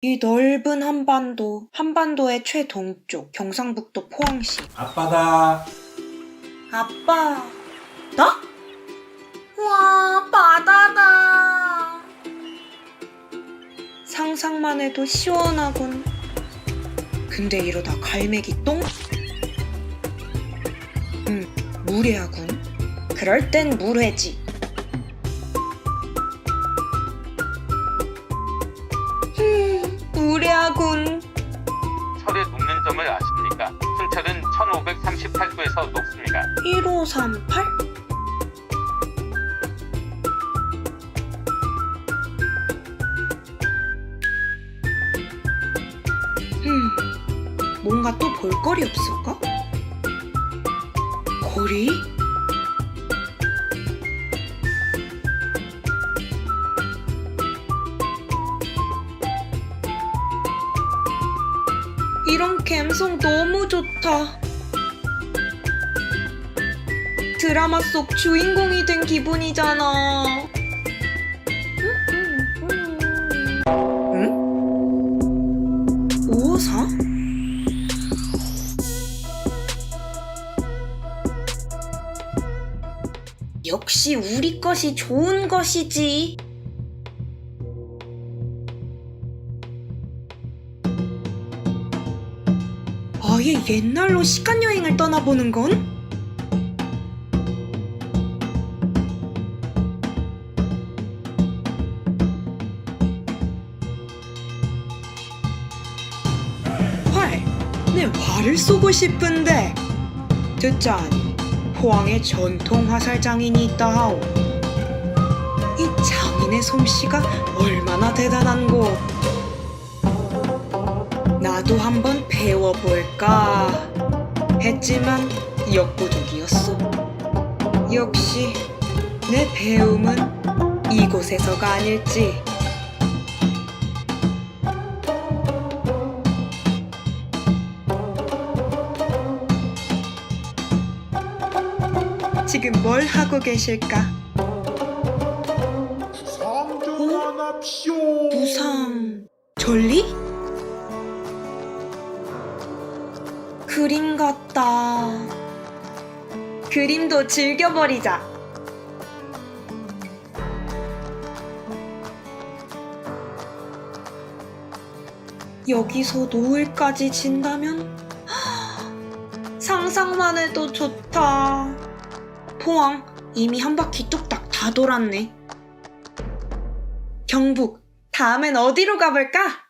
이 넓은 한반도, 한반도의 최동쪽, 경상북도 포항시. 아빠다. 아빠, 나? 와, 바다다. 상상만 해도 시원하군. 근데 이러다 갈매기 똥? 응, 물회하군. 그럴 땐 물회지. 점을 아십니까? 순철은 1538도에서 녹습니다. 1538? 음, 뭔가 또 볼거리 없을까? 거리? 이런 감성 너무 좋다. 드라마 속 주인공이 된 기분이잖아. 응? 554? 역시 우리 것이 좋은 것이지. 아예 옛날로 시간 여행을 떠나보는 건? 활! 내 활을 쏘고 싶은데 듣자하니 포항에 전통 화살 장인이 있다 하오 이 장인의 솜씨가 얼마나 대단한고 나도 한번 배워볼까 했지만 역부족이었어 역시 내 배움은 이곳에서가 아닐지 지금 뭘 하고 계실까? 상전하납시오. 부상 전리? 그림 같다. 그림도 즐겨버리자. 여기서 노을까지 진다면 상상만 해도 좋다. 포항 이미 한 바퀴 뚝딱 다 돌았네. 경북 다음엔 어디로 가볼까?